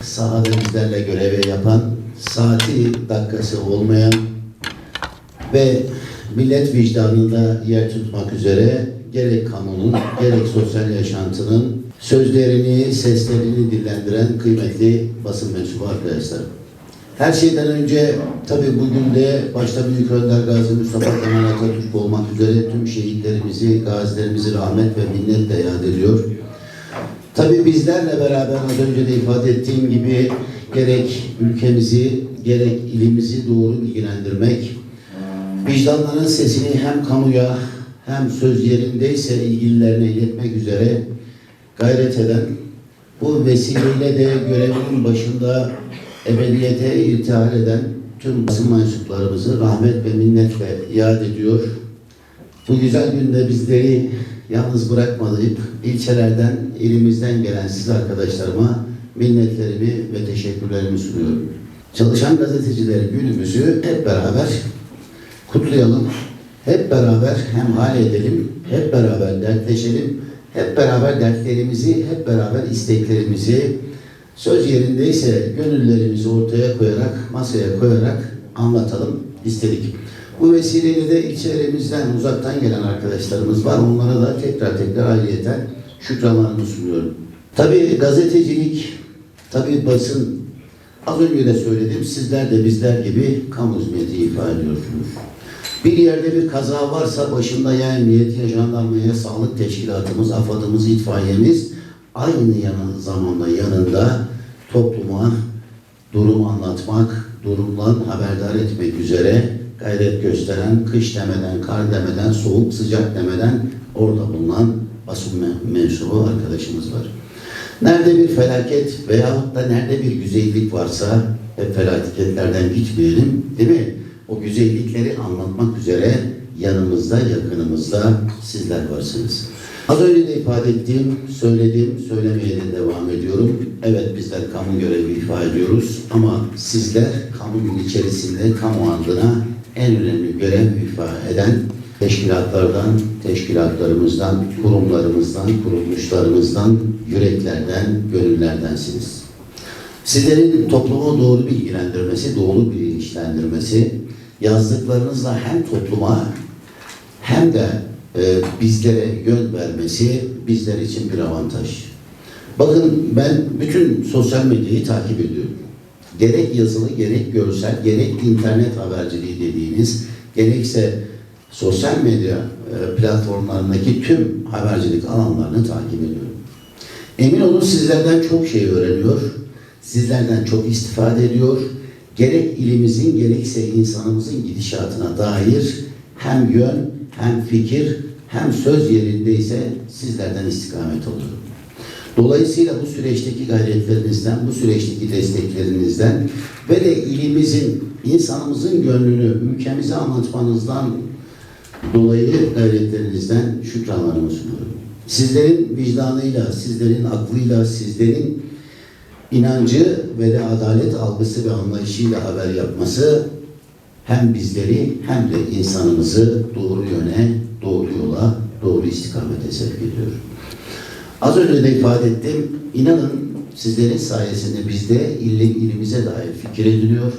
Sahada bizlerle görevi yapan, saati dakikası olmayan ve millet vicdanında yer tutmak üzere gerek kamunun gerek sosyal yaşantının sözlerini, seslerini dillendiren kıymetli basın mensubu arkadaşlar. Her şeyden önce tabii bugün de başta Büyük Önder Gazi Mustafa Kemal Atatürk olmak üzere tüm şehitlerimizi, gazilerimizi rahmet ve minnetle yad ediyor. Tabii bizlerle beraber az önce de ifade ettiğim gibi gerek ülkemizi gerek ilimizi doğru bilgilendirmek, vicdanların sesini hem kamuya hem söz yerindeyse ilgililerine iletmek üzere gayret eden, bu vesileyle de görevinin başında ebediyete irtihal eden tüm basın mensuplarımızı rahmet ve minnetle yad ediyor. Bu güzel günde bizleri yalnız bırakmayıp ilçelerden, ilimizden gelen siz arkadaşlarıma minnetlerimi ve teşekkürlerimi sunuyorum. Çalışan gazeteciler günümüzü hep beraber kutlayalım. Hep beraber hem hal edelim, hep beraber dertleşelim, hep beraber dertlerimizi, hep beraber isteklerimizi söz yerindeyse gönüllerimizi ortaya koyarak, masaya koyarak anlatalım istedik. Bu vesileyle de ilçelerimizden uzaktan gelen arkadaşlarımız var. Onlara da tekrar tekrar ayrıyeten şükranlarımı sunuyorum. Tabii gazetecilik, tabii basın, az önce de söyledim, sizler de bizler gibi kamu hizmeti ifa ediyorsunuz. Bir yerde bir kaza varsa başında ya emniyet, ya sağlık teşkilatımız, AFAD'ımız, itfaiyemiz aynı yanı zamanda yanında topluma durum anlatmak, durumdan haberdar etmek üzere gayret gösteren, kış demeden, kar demeden, soğuk sıcak demeden orada bulunan basın me- mensubu arkadaşımız var. Nerede bir felaket veyahut da nerede bir güzellik varsa hep felaketlerden gitmeyelim değil mi? O güzellikleri anlatmak üzere yanımızda, yakınımızda sizler varsınız. Az önce de ifade ettiğim, söylediğim, söylemeye de devam ediyorum. Evet bizler kamu görevi ifa ediyoruz ama sizler kamunun içerisinde kamu adına en önemli görev ifa eden teşkilatlardan, teşkilatlarımızdan, kurumlarımızdan, kuruluşlarımızdan, yüreklerden, gönüllerdensiniz. Sizlerin toplumu doğru bilgilendirmesi, doğru bilinçlendirmesi, yazdıklarınızla hem topluma hem de e, bizlere yön vermesi bizler için bir avantaj. Bakın ben bütün sosyal medyayı takip ediyorum. Gerek yazılı, gerek görsel, gerek internet haberciliği dediğiniz, gerekse sosyal medya e, platformlarındaki tüm habercilik alanlarını takip ediyorum. Emin olun sizlerden çok şey öğreniyor, sizlerden çok istifade ediyor. Gerek ilimizin gerekse insanımızın gidişatına dair hem yön hem fikir hem söz yerindeyse sizlerden istikamet alıyorum. Dolayısıyla bu süreçteki gayretlerinizden, bu süreçteki desteklerinizden ve de ilimizin, insanımızın gönlünü ülkemize anlatmanızdan dolayı gayretlerinizden şükranlarımı sunuyorum. Sizlerin vicdanıyla, sizlerin aklıyla, sizlerin inancı ve de adalet algısı ve anlayışıyla haber yapması hem bizleri hem de insanımızı doğru yöne, doğru yola, doğru istikamete sevk ediyor. Az önce de ifade ettim, inanın sizlerin sayesinde biz de ilim, ilimize dair fikir ediniyor,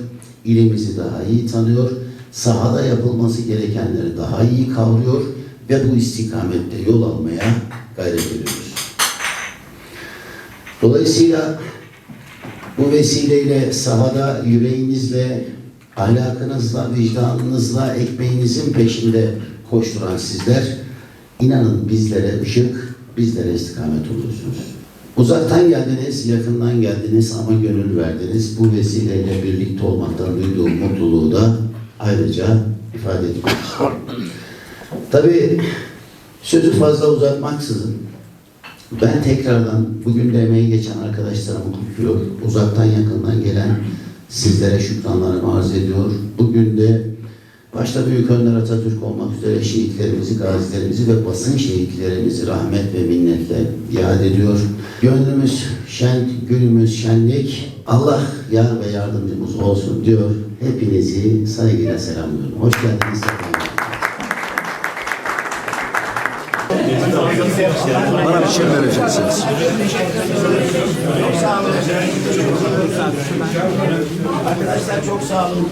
ilimizi daha iyi tanıyor, sahada yapılması gerekenleri daha iyi kavruyor ve bu istikamette yol almaya gayret ediyoruz. Dolayısıyla bu vesileyle sahada yüreğinizle, ahlakınızla, vicdanınızla, ekmeğinizin peşinde koşturan sizler, inanın bizlere ışık, bizlere istikamet oluyorsunuz. Uzaktan geldiniz, yakından geldiniz ama gönül verdiniz. Bu vesileyle birlikte olmaktan duyduğum mutluluğu da ayrıca ifade etmek. Tabii sözü fazla uzatmaksızın ben tekrardan bugün de emeği geçen arkadaşlarımı kutluyor. Uzaktan yakından gelen sizlere şükranlarımı arz ediyor. Bugün de Başta Büyük Önder Atatürk olmak üzere şehitlerimizi, gazilerimizi ve basın şehitlerimizi rahmet ve minnetle yad ediyor. Gönlümüz şen, günümüz şenlik. Allah yar ve yardımcımız olsun diyor. Hepinizi saygıyla selamlıyorum. Hoş geldiniz. Bana bir şey vereceksiniz. Sağ olun. Arkadaşlar çok sağ olun.